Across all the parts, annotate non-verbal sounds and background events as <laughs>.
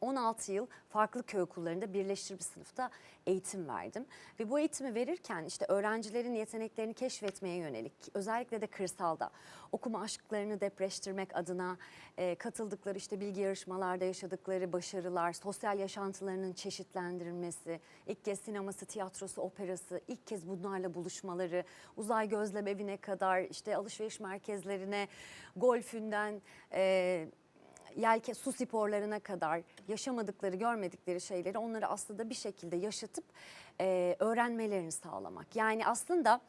16 yıl farklı köy okullarında birleştir bir sınıfta eğitim verdim. Ve bu eğitimi verirken işte öğrencilerin yeteneklerini keşfetmeye yönelik özellikle de kırsalda okuma aşklarını depreştirmek adına e, katıldıkları işte bilgi yarışmalarda yaşadıkları başarılar, sosyal yaşantılarının çeşitlendirilmesi, ilk kez sineması, tiyatrosu, operası, ilk kez bunlarla buluşmaları, uzay gözlem evine kadar işte alışveriş merkezlerine, golfünden e, yelke su sporlarına kadar yaşamadıkları, görmedikleri şeyleri onları aslında bir şekilde yaşatıp e, öğrenmelerini sağlamak. Yani aslında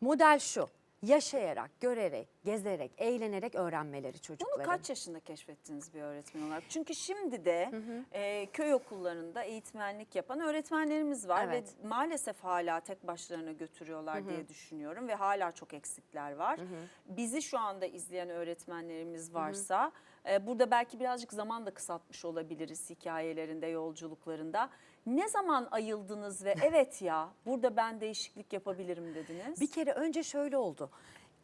model şu. Yaşayarak, görerek, gezerek, eğlenerek öğrenmeleri Bunu çocukların. kaç yaşında keşfettiniz bir öğretmen olarak? Çünkü şimdi de e, köy okullarında eğitmenlik yapan öğretmenlerimiz var Evet. ve maalesef hala tek başlarına götürüyorlar diye düşünüyorum ve hala çok eksikler var. Bizi şu anda izleyen öğretmenlerimiz varsa e, burada belki birazcık zaman da kısaltmış olabiliriz hikayelerinde, yolculuklarında. Ne zaman ayıldınız ve <laughs> evet ya burada ben değişiklik yapabilirim dediniz? Bir kere önce şöyle oldu.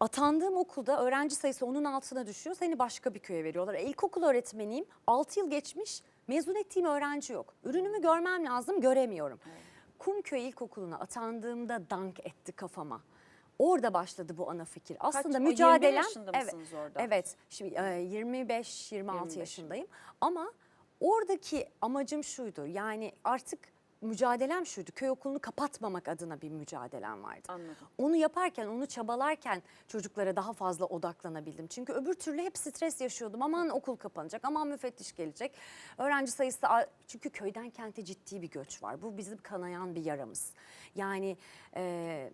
Atandığım okulda öğrenci sayısı onun altına düşüyor. Seni başka bir köye veriyorlar. E, İlkokul öğretmeniyim. 6 yıl geçmiş. Mezun ettiğim öğrenci yok. Ürünümü görmem lazım. Göremiyorum. Kumköy İlkokulu'na atandığımda dank etti kafama. Orada başladı bu ana fikir. Aslında 21 mücadelem yaşında evet, mısınız orada? Evet. Şimdi e, 25 26 25. yaşındayım. Ama oradaki amacım şuydu. Yani artık mücadelem şuydu. Köy okulunu kapatmamak adına bir mücadelem vardı. Anladım. Onu yaparken, onu çabalarken çocuklara daha fazla odaklanabildim. Çünkü öbür türlü hep stres yaşıyordum. Aman okul kapanacak, aman müfettiş gelecek. Öğrenci sayısı çünkü köyden kente ciddi bir göç var. Bu bizim kanayan bir yaramız. Yani e,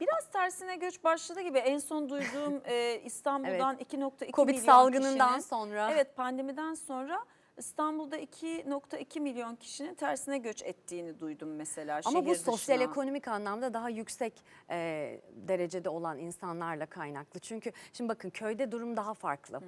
Biraz tersine göç başladı gibi. En son duyduğum <laughs> e, İstanbul'dan 2.2 Covid milyon salgınından kişinin, sonra. Evet pandemiden sonra İstanbul'da 2.2 milyon kişinin tersine göç ettiğini duydum mesela Ama bu sosyal dışına. ekonomik anlamda daha yüksek e, derecede olan insanlarla kaynaklı. Çünkü şimdi bakın köyde durum daha farklı.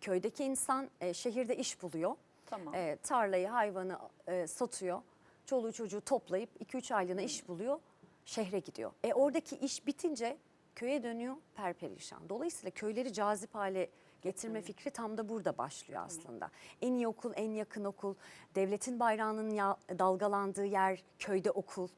Köydeki insan e, şehirde iş buluyor. Tamam. E, tarlayı, hayvanı e, satıyor. Çoluğu çocuğu toplayıp 2-3 aylığına iş buluyor. Şehre gidiyor. E oradaki iş bitince köye dönüyor perperişan. Dolayısıyla köyleri cazip hale getirme fikri tam da burada başlıyor aslında. En iyi okul, en yakın okul, devletin bayrağının ya- dalgalandığı yer köyde okul.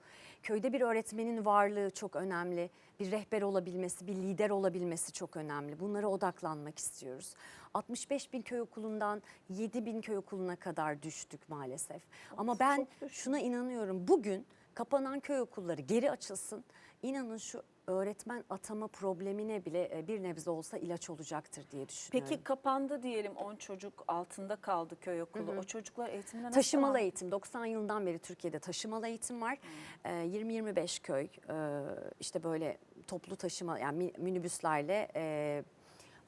Köyde bir öğretmenin varlığı çok önemli. Bir rehber olabilmesi, bir lider olabilmesi çok önemli. Bunlara odaklanmak istiyoruz. 65 bin köy okulundan 7 bin köy okuluna kadar düştük maalesef. Ama ben şuna inanıyorum. Bugün kapanan köy okulları geri açılsın. İnanın şu öğretmen atama problemine bile e, bir nebze olsa ilaç olacaktır diye düşünüyorum. Peki kapandı diyelim 10 çocuk altında kaldı köy okulu. O çocuklar eğitimine nasıl Taşımalı devam- eğitim 90 yılından beri Türkiye'de taşımalı eğitim var. Ee, 20-25 köy e, işte böyle toplu taşıma yani mi- minibüslerle e,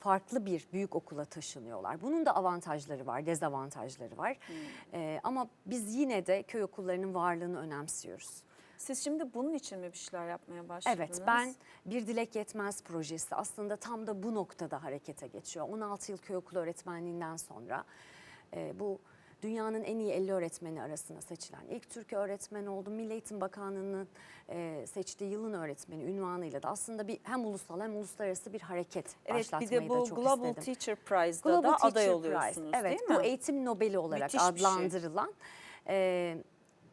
farklı bir büyük okula taşınıyorlar. Bunun da avantajları var, dezavantajları var. Ee, ama biz yine de köy okullarının varlığını önemsiyoruz. Siz şimdi bunun için mi bir şeyler yapmaya başladınız? Evet ben Bir Dilek Yetmez projesi aslında tam da bu noktada harekete geçiyor. 16 yıl köy okulu öğretmenliğinden sonra e, bu dünyanın en iyi 50 öğretmeni arasına seçilen ilk Türk öğretmen oldum. Milli Eğitim Bakanlığı'nın e, seçtiği yılın öğretmeni ünvanıyla da aslında bir hem ulusal hem uluslararası bir hareket Evet bir başlatmayı de bu da çok Global istedim. Teacher Prize'da Global da Teacher aday Prize. oluyorsunuz Evet, değil mi? bu eğitim Nobeli olarak Müthiş bir şey. adlandırılan e,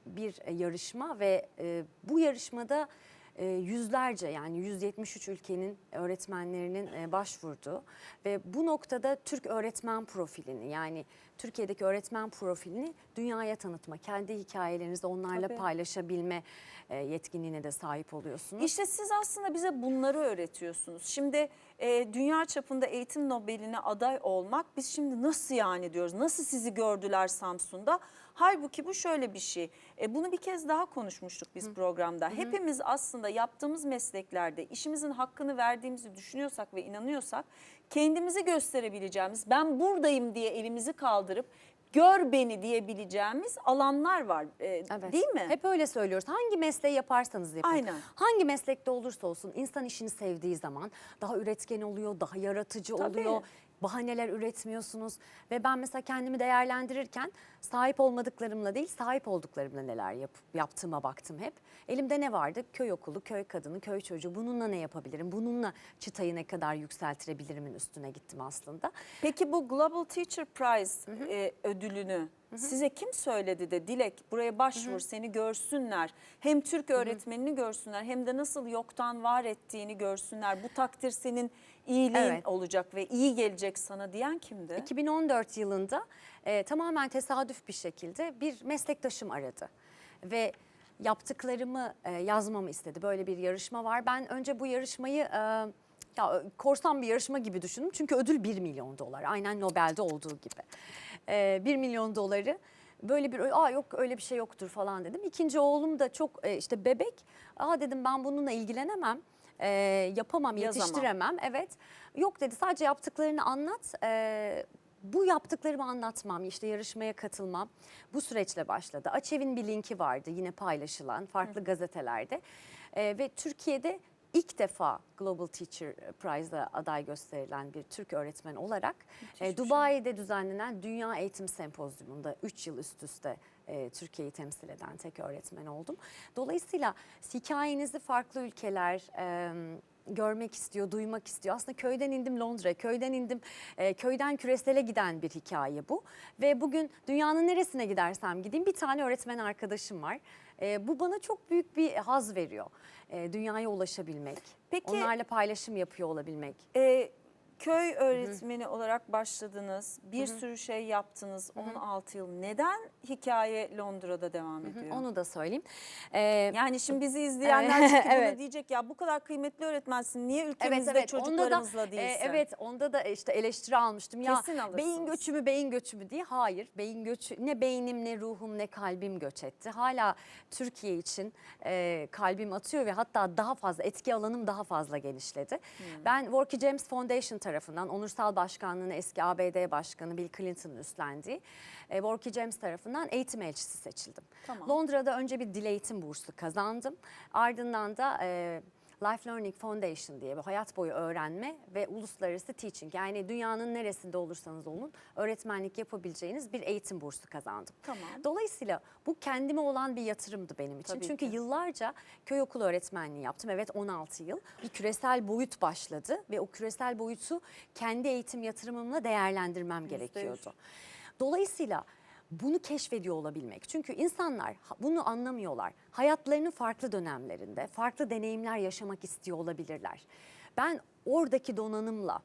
bir yarışma ve e, bu yarışmada e, yüzlerce yani 173 ülkenin öğretmenlerinin e, başvurduğu ve bu noktada Türk öğretmen profilini yani Türkiye'deki öğretmen profilini dünyaya tanıtma, kendi hikayelerinizi onlarla Tabii. paylaşabilme e, yetkinliğine de sahip oluyorsunuz. İşte siz aslında bize bunları öğretiyorsunuz. Şimdi e, dünya çapında eğitim Nobel'ine aday olmak biz şimdi nasıl yani diyoruz? Nasıl sizi gördüler Samsun'da? Halbuki bu şöyle bir şey. E, bunu bir kez daha konuşmuştuk biz programda. Hepimiz aslında yaptığımız mesleklerde işimizin hakkını verdiğimizi düşünüyorsak ve inanıyorsak kendimizi gösterebileceğimiz ben buradayım diye elimizi kaldırıp gör beni diyebileceğimiz alanlar var. E, Evet. Değil mi? Hep öyle söylüyoruz. Hangi mesleği yaparsanız yapın. Aynen. Hangi meslekte olursa olsun insan işini sevdiği zaman daha üretken oluyor, daha yaratıcı Tabii. oluyor. Bahaneler üretmiyorsunuz ve ben mesela kendimi değerlendirirken Sahip olmadıklarımla değil, sahip olduklarımla neler yap, yaptığıma baktım hep. Elimde ne vardı? Köy okulu, köy kadını, köy çocuğu. Bununla ne yapabilirim? Bununla çıtayı ne kadar yükseltirebilirimin üstüne gittim aslında. Peki bu Global Teacher Prize e, ödülünü size kim söyledi de Dilek buraya başvur seni görsünler. Hem Türk öğretmenini görsünler hem de nasıl yoktan var ettiğini görsünler. Bu takdir senin iyiliğin Evet. olacak ve iyi gelecek sana diyen kimdi? 2014 yılında e, tamamen tesadüf bir şekilde bir meslektaşım aradı ve yaptıklarımı e, yazmamı istedi. Böyle bir yarışma var. Ben önce bu yarışmayı e, ya korsan bir yarışma gibi düşündüm. Çünkü ödül 1 milyon dolar. Aynen Nobel'de olduğu gibi. E, 1 milyon doları böyle bir aa yok öyle bir şey yoktur falan dedim. İkinci oğlum da çok e, işte bebek. Aa dedim ben bununla ilgilenemem. E, yapamam, Yazamam. yetiştiremem. Evet. Yok dedi sadece yaptıklarını anlat. E, bu yaptıklarımı anlatmam, işte yarışmaya katılmam bu süreçle başladı. Açev'in bir linki vardı yine paylaşılan farklı gazetelerde. E, ve Türkiye'de ilk defa Global Teacher Prize'a aday gösterilen bir Türk öğretmen olarak e, şey. Dubai'de düzenlenen Dünya Eğitim Sempozyumunda 3 yıl üst üste e, Türkiye'yi temsil eden tek öğretmen oldum. Dolayısıyla hikayenizi farklı ülkeler e, görmek istiyor, duymak istiyor. Aslında köyden indim Londra, köyden indim, e, köyden küresele giden bir hikaye bu. Ve bugün dünyanın neresine gidersem gideyim bir tane öğretmen arkadaşım var. E, bu bana çok büyük bir haz veriyor. E, dünyaya ulaşabilmek, Peki- onlarla paylaşım yapıyor olabilmek. Ee, köy öğretmeni olarak başladınız. Bir sürü şey yaptınız 16 yıl. Neden hikaye Londra'da devam ediyor? Onu da söyleyeyim. E, Yani şimdi bizi <laughs> izleyenler çünkü bunu Evet. diyecek ya bu kadar kıymetli öğretmensin niye ülkemizde evet onda da çocuklarımızla e, değilsin? evet onda da işte eleştiri almıştım. Ya Kesin alırsınız. beyin göçü mü beyin göçü mü diye. Hayır beyin göçü ne beynim ne ruhum ne kalbim göç etti. Hala Türkiye için e, kalbim atıyor ve hatta daha fazla etki alanım daha fazla genişledi. Hmm. Ben Worky James Foundation tarafından onursal başkanlığını eski ABD Başkanı Bill Clinton'ın üstlendiği e, Worky James tarafından eğitim elçisi seçildim. Tamam. Londra'da önce bir dil eğitim bursu kazandım. Ardından da e, Life Learning Foundation diye bir hayat boyu öğrenme ve uluslararası teaching yani dünyanın neresinde olursanız olun öğretmenlik yapabileceğiniz bir eğitim bursu kazandım. Tamam. Dolayısıyla bu kendime olan bir yatırımdı benim için. Tabii Çünkü ki. yıllarca köy okulu öğretmenliği yaptım. Evet 16 yıl. Bir küresel boyut başladı ve o küresel boyutu kendi eğitim yatırımımla değerlendirmem Yüzde yüz. gerekiyordu. Dolayısıyla bunu keşfediyor olabilmek. Çünkü insanlar bunu anlamıyorlar. Hayatlarının farklı dönemlerinde farklı deneyimler yaşamak istiyor olabilirler. Ben oradaki donanımla,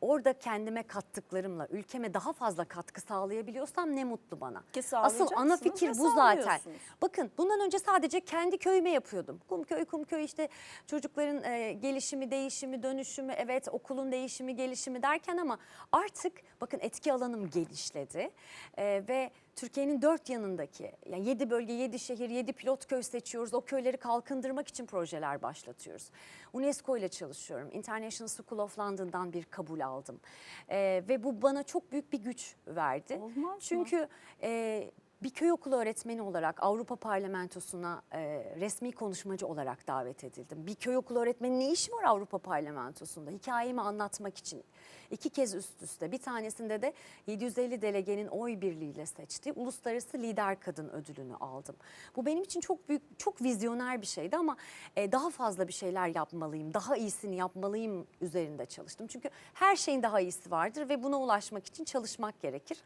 orada kendime kattıklarımla ülkeme daha fazla katkı sağlayabiliyorsam ne mutlu bana. Asıl ana fikir bu zaten. Bakın bundan önce sadece kendi köyüme yapıyordum. Kumköy kumköy işte çocukların e, gelişimi, değişimi, dönüşümü, evet okulun değişimi, gelişimi derken ama artık bakın etki alanım genişledi E, ve Türkiye'nin dört yanındaki yani 7 bölge, 7 şehir, 7 pilot köy seçiyoruz. O köyleri kalkındırmak için projeler başlatıyoruz. UNESCO ile çalışıyorum. International School of London'dan bir kabul aldım. E, ve bu bana çok büyük bir güç verdi. Olmaz mı? Çünkü e, bir köy okulu öğretmeni olarak Avrupa Parlamentosu'na e, resmi konuşmacı olarak davet edildim. Bir köy okulu öğretmeni ne işi var Avrupa Parlamentosu'nda? Hikayemi anlatmak için. iki kez üst üste bir tanesinde de 750 delegenin oy birliğiyle seçtiği Uluslararası Lider Kadın ödülünü aldım. Bu benim için çok büyük, çok vizyoner bir şeydi ama e, daha fazla bir şeyler yapmalıyım, daha iyisini yapmalıyım üzerinde çalıştım. Çünkü her şeyin daha iyisi vardır ve buna ulaşmak için çalışmak gerekir.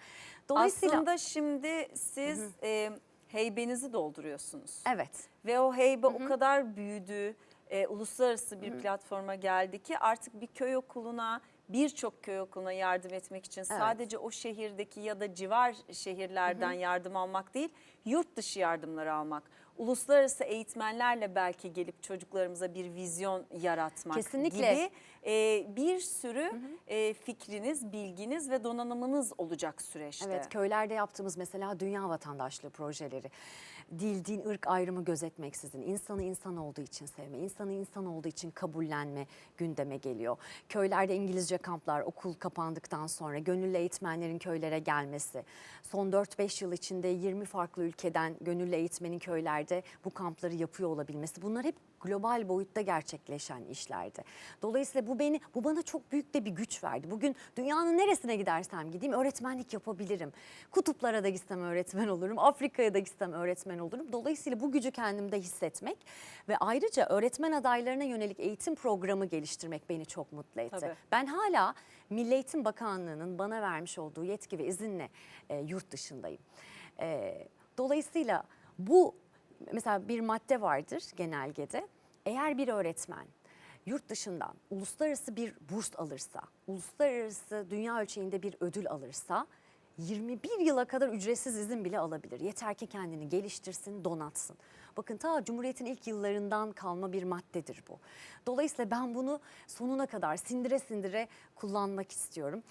Dolayısıyla Aslında şimdi siz e, heybenizi dolduruyorsunuz. evet. Ve o heybe o kadar büyüdü, e, uluslararası bir platforma geldi ki artık bir köy okuluna, birçok köy okuluna yardım etmek için sadece o şehirdeki ya da civar şehirlerden yardım almak değil, yurt dışı yardımları almak. Uluslararası eğitmenlerle belki gelip çocuklarımıza bir vizyon yaratmak Kesinlikle. gibi e, bir sürü e, fikriniz, bilginiz ve donanımınız olacak süreçte. Evet köylerde yaptığımız mesela dünya vatandaşlığı projeleri. Dil, din, ırk ayrımı gözetmeksizin insanı insan olduğu için sevme, insanı insan olduğu için kabullenme gündeme geliyor. Köylerde İngilizce kamplar okul kapandıktan sonra gönüllü eğitmenlerin köylere gelmesi. Son 4-5 yıl içinde 20 farklı ülkeden gönüllü eğitmenin köylerde bu kampları yapıyor olabilmesi bunlar hep global boyutta gerçekleşen işlerdi. Dolayısıyla bu beni bu bana çok büyük de bir güç verdi. Bugün dünyanın neresine gidersem gideyim öğretmenlik yapabilirim. Kutuplara da gitsem öğretmen olurum. Afrika'ya da gitsem öğretmen olurum. Dolayısıyla bu gücü kendimde hissetmek ve ayrıca öğretmen adaylarına yönelik eğitim programı geliştirmek beni çok mutlu etti. Tabii. Ben hala Milli Eğitim Bakanlığı'nın bana vermiş olduğu yetki ve izinle e, yurt dışındayım. E, dolayısıyla bu mesela bir madde vardır genelgede. Eğer bir öğretmen yurt dışından uluslararası bir burs alırsa, uluslararası dünya ölçeğinde bir ödül alırsa 21 yıla kadar ücretsiz izin bile alabilir. Yeter ki kendini geliştirsin, donatsın. Bakın ta Cumhuriyet'in ilk yıllarından kalma bir maddedir bu. Dolayısıyla ben bunu sonuna kadar sindire sindire kullanmak istiyorum.